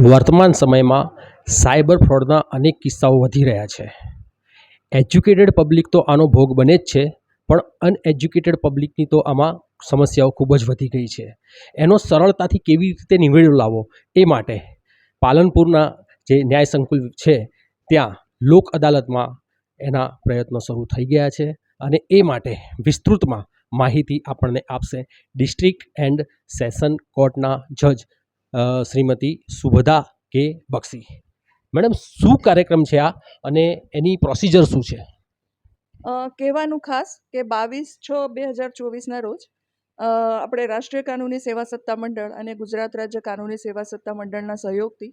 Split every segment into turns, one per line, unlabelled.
વર્તમાન સમયમાં સાયબર ફ્રોડના અનેક કિસ્સાઓ વધી રહ્યા છે. એજ્યુકેટેડ પબ્લિક તો આનો ભોગ બને જ છે, પણ અનએજ્યુકેટેડ પબ્લિકની તો આમાં સમસ્યાઓ ખૂબ જ વધી ગઈ છે. એનો સરળતાથી કેવી રીતે નિવેડો લાવવો એ માટે પાલનપુરના જે ન્યાય સંકુલ છે, ત્યાં લોક અદાલતમાં એના પ્રયત્નો શરૂ થઈ ગયા છે અને એ માટે વિસ્તૃતમાં માહિતી આપણને આપશે ડિસ્ટ્રિક્ટ એન્ડ સેશન કોર્ટના જજ શ્રીમતી સુભદા કે બક્ષી. મેડમ, શું કાર્યક્રમ છે આ અને એની પ્રોસિજર શું છે?
કહેવાનું ખાસ કે બાવીસ છ બે હજાર ચોવીસના રોજ આપણે રાષ્ટ્રીય કાનૂની સેવા સત્તા મંડળ અને ગુજરાત રાજ્ય કાનૂની સેવા સત્તા મંડળના સહયોગથી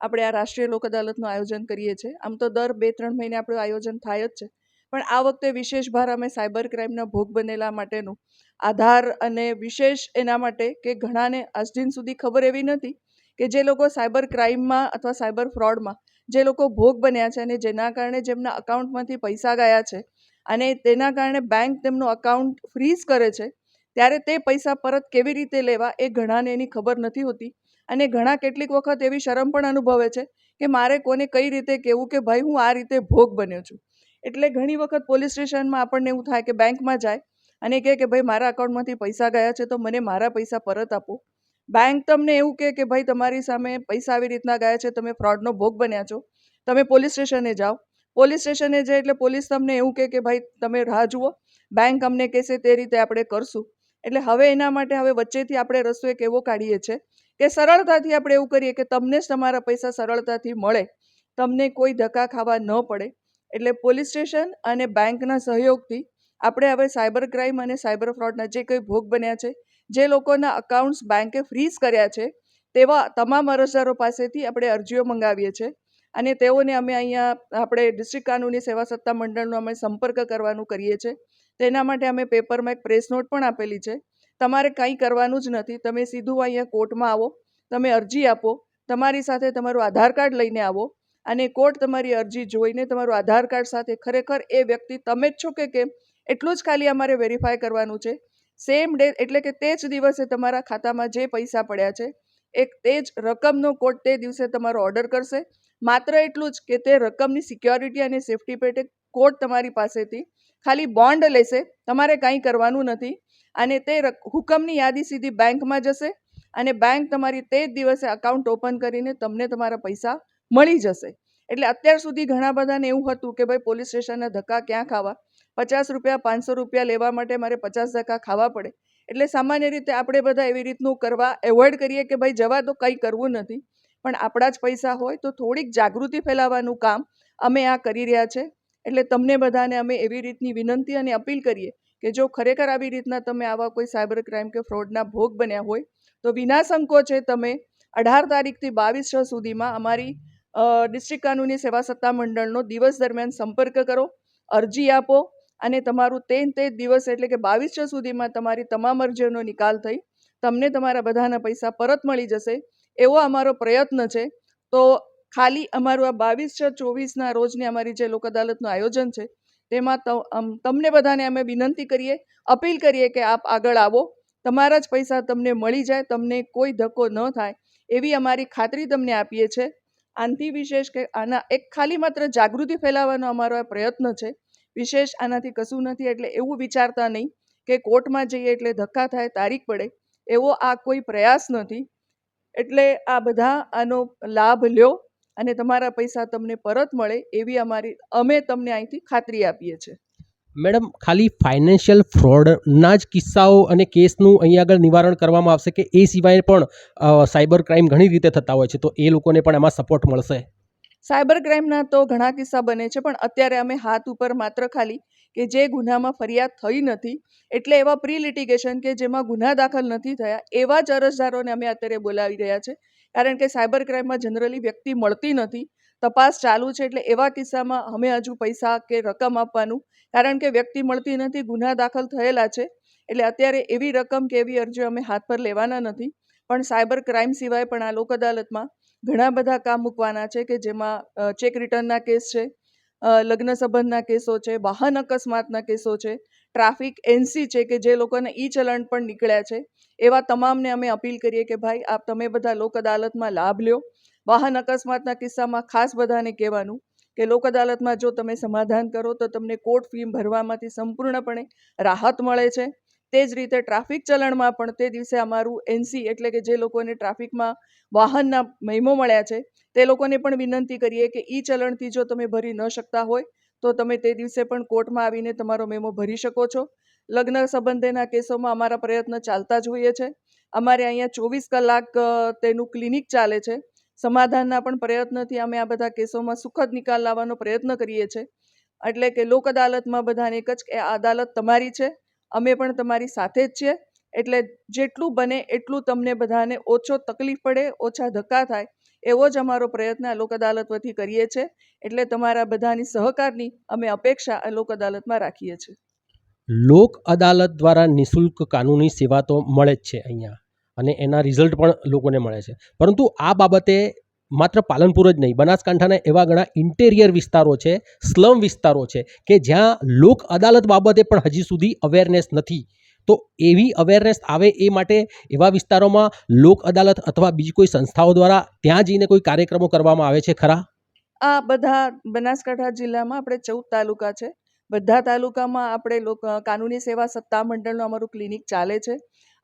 આપણે આ રાષ્ટ્રીય લોક અદાલતનું આયોજન કરીએ છીએ. આમ તો દર બે ત્રણ મહિને આપણું આયોજન થાય જ છે. પણ આ વખતે વિશેષ ભાર અમે સાયબર ક્રાઇમના ભોગ બનેલા માટેનું આધાર અને વિશેષ એના માટે કે ઘણાને આજ દિન સુધી ખબર એવી નથી કે જે લોકો સાયબર ક્રાઇમમાં અથવા સાયબર ફ્રોડમાં જે લોકો ભોગ બન્યા છે અને જેના કારણે જેમના અકાઉન્ટમાંથી પૈસા ગયા છે અને તેના કારણે બેંક તેમનું અકાઉન્ટ ફ્રીઝ કરે છે, ત્યારે તે પૈસા પરત કેવી રીતે લેવા એ ઘણાને એની ખબર નથી હોતી અને ઘણા કેટલીક વખત એવી શરમ પણ અનુભવે છે કે મારે કોને કઈ રીતે કહેવું કે ભાઈ હું આ રીતે ભોગ બન્યો છું. એટલે ઘણી વખત પોલીસ સ્ટેશનમાં આપણને એવું થાય કે બેંકમાં જાય અને કહે કે ભાઈ, મારા અકાઉન્ટમાંથી પૈસા ગયા છે તો મને મારા પૈસા પરત આપો. બેંક તમને એવું કહે કે, ભાઈ, તમારી સામે પૈસા આવી રીતના ગયા છે, તમે ફ્રોડનો ભોગ બન્યા છો. તમે પોલીસ સ્ટેશને જાઓ. પોલીસ સ્ટેશને જાય એટલે પોલીસ તમને એવું કહે કે, ભાઈ, તમે રાહ જુઓ. બેંક અમને કહેશે તે રીતે આપણે કરશું. એટલે હવે એના માટે હવે વચ્ચેથી આપણે રસ્તો એક એવો કાઢીએ છીએ કે સરળતાથી આપણે એવું કરીએ કે તમને જ તમારા પૈસા સરળતાથી મળે. તમને કોઈ ધક્કા ખાવા ન પડે. એટલે પોલીસ સ્ટેશન અને બેંકના સહયોગથી આપણે હવે સાયબર ક્રાઇમ અને સાયબર ફ્રોડના જે કંઈ ભોગ બન્યા છે, જે લોકોના અકાઉન્ટ્સ બેંકે ફ્રીઝ કર્યા છે, તેવા તમામ અરજદારો પાસેથી આપણે અરજીઓ મંગાવીએ છીએ અને તેઓને અમે અહીંયા આપણે ડિસ્ટ્રિક્ટ કાનૂની સેવા સત્તા મંડળનો અમે સંપર્ક કરવાનું કરીએ છીએ. તેના માટે અમે પેપરમાં એક પ્રેસ નોટ પણ આપેલી છે. તમારે કંઈ કરવાનું જ નથી. તમે સીધું અહીંયા કોર્ટમાં આવો, તમે અરજી આપો, તમારી સાથે તમારું આધાર કાર્ડ લઈને આવો અને કોર્ટ તમારી અરજી જોઈને તમારું આધાર કાર્ડ સાથે ખરેખર એ વ્યક્તિ તમે જ છો કે કેમ? એટલું જ ખાલી અમારે વેરીફાય કરવાનું છે. સેમ ડે એટલે કે તે જ દિવસે તમારા ખાતામાં જે પૈસા પડ્યા છે, એક તે જ રકમનો કોર્ટ તે દિવસે તમારો ઓર્ડર કરશે. માત્ર એટલું જ કે તે રકમની સિક્યોરિટી અને સેફટી પેટે કોર્ટ તમારી પાસેથી ખાલી બોન્ડ લેશે. તમારે કાંઈ કરવાનું નથી. અને તે હુકમની યાદી સીધી બેંકમાં જશે. અને બેંક તમારી તે જ દિવસે અકાઉન્ટ ઓપન કરીને તમને તમારા પૈસા મળી જશે. એટલે અત્યાર સુધી ઘણા બધાને એવું હતું કે ભાઈ પોલીસ સ્ટેશનના ધક્કા ક્યાં ખાવા? પચાસ રૂપિયા, પાંચસો રૂપિયા લેવા માટે મારે પચાસ ધક્કા ખાવા પડે. એટલે સામાન્ય રીતે આપણે બધા એવી રીતનું કરવા એવોઇડ કરીએ કે ભાઈ જવા તો કંઈ કરવું નથી. પણ આપણા જ પૈસા હોય તો થોડીક જાગૃતિ ફેલાવવાનું કામ અમે આ કરી રહ્યા છે. એટલે તમને બધાને અમે એવી રીતની વિનંતી અને અપીલ કરીએ કે જો ખરેખર આવી રીતના તમે આવા કોઈ સાયબર ક્રાઇમ કે ફ્રોડના ભોગ બન્યા હોય તો વિના સંકોચે તમે અઢાર તારીખથી બાવીસ છ સુધીમાં અમારી ડિસ્ટ્રિક્ટ કાનૂની સેવા સત્તા મંડળનો દિવસ દરમિયાન સંપર્ક કરો, અરજી આપો અને તમારું તે તે દિવસ એટલે કે બાવીસ છ સુધીમાં તમારી તમામ અરજીઓનો નિકાલ થઈ. તમને તમારા બધાના પૈસા પરત મળી જશે. એવો અમારો પ્રયત્ન છે. તો ખાલી અમારું આ બાવીસ છ ચોવીસના રોજની અમારી જે લોક અદાલતનું આયોજન છે, તેમાં તમને બધાને અમે વિનંતી કરીએ, અપીલ કરીએ કે આપ આગળ આવો. તમારા જ પૈસા તમને મળી જાય, તમને કોઈ ધક્કો ન થાય. એવી અમારી ખાતરી તમને આપીએ છીએ આનાથી વિશેષ કે આના એક ખાલી માત્ર જાગૃતિ ફેલાવવાનો અમારો આ પ્રયત્ન છે. વિશેષ આનાથી કશું નથી એટલે એવું વિચારતા નહીં કે કોર્ટમાં જઈએ એટલે ધક્કા થાય, તારીખ પડે, એવો આ કોઈ પ્રયાસ નથી. એટલે આ બધા આનો લાભ લ્યો અને તમારા પૈસા તમને પરત મળે એવી અમારી, અમે તમને અહીંથી ખાતરી આપીએ છીએ.
મેડમ, ખાલી ફાઇનાન્શિયલ ફ્રોડના જ કિસ્સાઓ અને કેસનું અહીંયા આગળ નિવારણ કરવામાં આવશે કે એ સિવાય પણ સાયબર ક્રાઇમ ઘણી રીતે થતા હોય છે, તો એ લોકોને પણ એમાં સપોર્ટ મળશે?
સાયબર ક્રાઇમના તો ઘણા કિસ્સા બને છે, પણ અત્યારે અમે હાથ ઉપર માત્ર ખાલી કે જે ગુનામાં ફરિયાદ થઈ નથી, એટલે એવા પ્રી લિટિગેશન કે જેમાં ગુના દાખલ નથી થયા, એવા જ અરજદારોને અમે અત્યારે બોલાવી રહ્યા છે. કારણ કે સાયબર ક્રાઇમમાં જનરલી વ્યક્તિ મળતી નથી તપાસ ચાલુ છે એટલે એવા કિસ્સામાં અમે હજુ પૈસા કે રકમ આપવાનું, કારણ કે વ્યક્તિ મળતી નથી, ગુના દાખલ થયેલા છે, એટલે અત્યારે એવી રકમ કે એવી અરજીઓ અમે હાથ પર લેવાના નથી. પણ સાયબર ક્રાઇમ સિવાય પણ આ લોક અદાલતમાં ઘણા બધા કામ મૂકવાના છે કે જેમાં ચેક રિટર્નના કેસ છે લગ્ન સંબંધના કેસો છે, વાહન અકસ્માતના કેસો છે, ટ્રાફિક એનસી છે કે જે લોકોને ઈ ચલણ પણ નીકળ્યા છે, એવા તમામને અમે અપીલ કરીએ કે ભાઈ આપ તમે બધા લોક અદાલતમાં લાભ લ્યો. વાહન અકસ્માતના કિસ્સામાં ખાસ બધાને કહેવાનું કે લોક અદાલતમાં જો તમે સમાધાન કરો તો તમને કોર્ટ ફી ભરવામાંથી સંપૂર્ણપણે રાહત મળે છે. તે જ રીતે ટ્રાફિક ચલણમાં પણ તે દિવસે અમારું એનસી એટલે કે જે લોકોને ટ્રાફિકમાં વાહનના મહિમો મળ્યા છે, તે લોકોને પણ વિનંતી કરીએ કે ઈ ચલણથી જો તમે ભરી ન શકતા હોય તો તમે તે દિવસે પણ કોર્ટમાં આવીને તમારો મેમો ભરી શકો છો. લગ્ન સંબંધેના કેસોમાં અમારા પ્રયત્ન ચાલતા જ હોઈએ છે. અમારે અહીંયા ચોવીસ કલાક તેનું ક્લિનિક ચાલે છે. સમાધાનના પણ પ્રયત્નથી અમે આ બધા કેસોમાં સુખદ નિકાલ લાવવાનો પ્રયત્ન કરીએ છીએ. એટલે કે લોક અદાલતમાં બધાને એક જ કે આ અદાલત તમારી છે, અમે પણ તમારી સાથે જ છીએ. એટલે જેટલું બને એટલું તમને બધાને ઓછો તકલીફ પડે, ઓછા ધક્કા થાય, એવો જ અમારો પ્રયત્ન આ લોક અદાલત વતી કરીએ છીએ. એટલે તમારા બધાની સહકારની અમે અપેક્ષા આ લોક અદાલતમાં રાખીએ છીએ.
લોક અદાલત દ્વારા નિઃશુલ્ક કાનૂની સેવા તો મળે જ છે અહીંયા. અને એના રિઝલ્ટ પણ લોકોને મળે છે. પરંતુ આ બાબતે માત્ર પાલનપુર જ નહીં, બનાસકાંઠાના એવા ઘણા ઇન્ટેરિયર વિસ્તારો છે સ્લમ વિસ્તારો છે, કે જ્યાં લોક અદાલત બાબતે પણ હજી સુધી અવેરનેસ નથી. તો એવી અવેરનેસ આવે એ માટે એવા વિસ્તારોમાં લોક અદાલત અથવા બીજી કોઈ સંસ્થાઓ દ્વારા ત્યાં જઈને કોઈ કાર્યક્રમો કરવામાં આવે છે ખરા?
આ બધા બનાસકાંઠા જિલ્લામાં આપણે ચૌદ તાલુકા છે. બધા તાલુકામાં આપણે લોક, કાનૂની સેવા સત્તા મંડળનું અમારું ક્લિનિક ચાલે છે.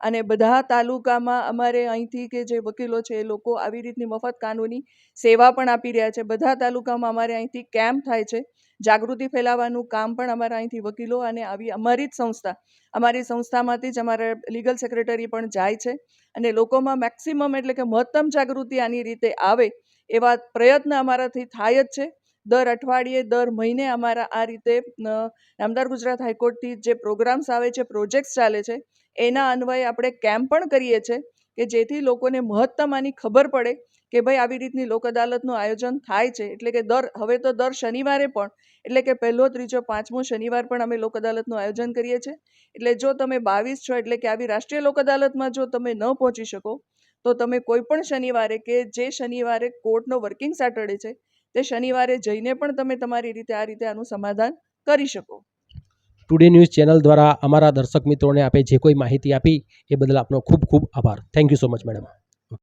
અને બધા તાલુકામાં અમારે અહીંથી કે જે વકીલો છે એ લોકો આવી રીતની મફત કાનૂની સેવા પણ આપી રહ્યા છે. બધા તાલુકામાં અમારે અહીંથી કેમ્પ થાય છે. જાગૃતિ ફેલાવવાનું કામ પણ અમારા અહીંથી વકીલો અને આવી અમારી જ સંસ્થા, અમારી સંસ્થામાંથી જ અમારા લીગલ સેક્રેટરી પણ જાય છે અને લોકોમાં મેક્સિમમ એટલે કે મહત્તમ જાગૃતિ આની રીતે આવે એવા પ્રયત્ન અમારાથી થાય જ છે. દર અઠવાડિયે, દર મહિને અમારા આ રીતે નામદાર ગુજરાત હાઈકોર્ટથી જે પ્રોગ્રામ્સ આવે છે, પ્રોજેક્ટ્સ ચાલે છે એના અન્વયે આપણે કેમ્પ પણ કરીએ છીએ કે જેથી લોકોને મહત્તમ આની ખબર પડે કે ભાઈ આવી રીતની લોક અદાલતનું આયોજન થાય છે. એટલે કે દર, હવે તો દર શનિવારે પણ, એટલે કે પહેલો, ત્રીજો, પાંચમો શનિવાર પણ અમે લોક અદાલતનું આયોજન કરીએ છીએ. એટલે જો તમે બાવીસ છો, એટલે કે આવી રાષ્ટ્રીય લોક અદાલતમાં જો તમે ન પહોંચી શકો, તો તમે કોઈ પણ શનિવારે કે જે શનિવારે કોર્ટનો વર્કિંગ સેટરડે છે, તે શનિવારે જઈને પણ તમે તમારી રીતે આ રીતે આનું સમાધાન કરી શકો.
ટુડે ન્યૂઝ ચેનલ દ્વારા અમારા દર્શક મિત્રોને આપે જે કોઈ માહિતી આપી એ બદલ આપનો ખૂબ ખૂબ આભાર. Thank you so much madam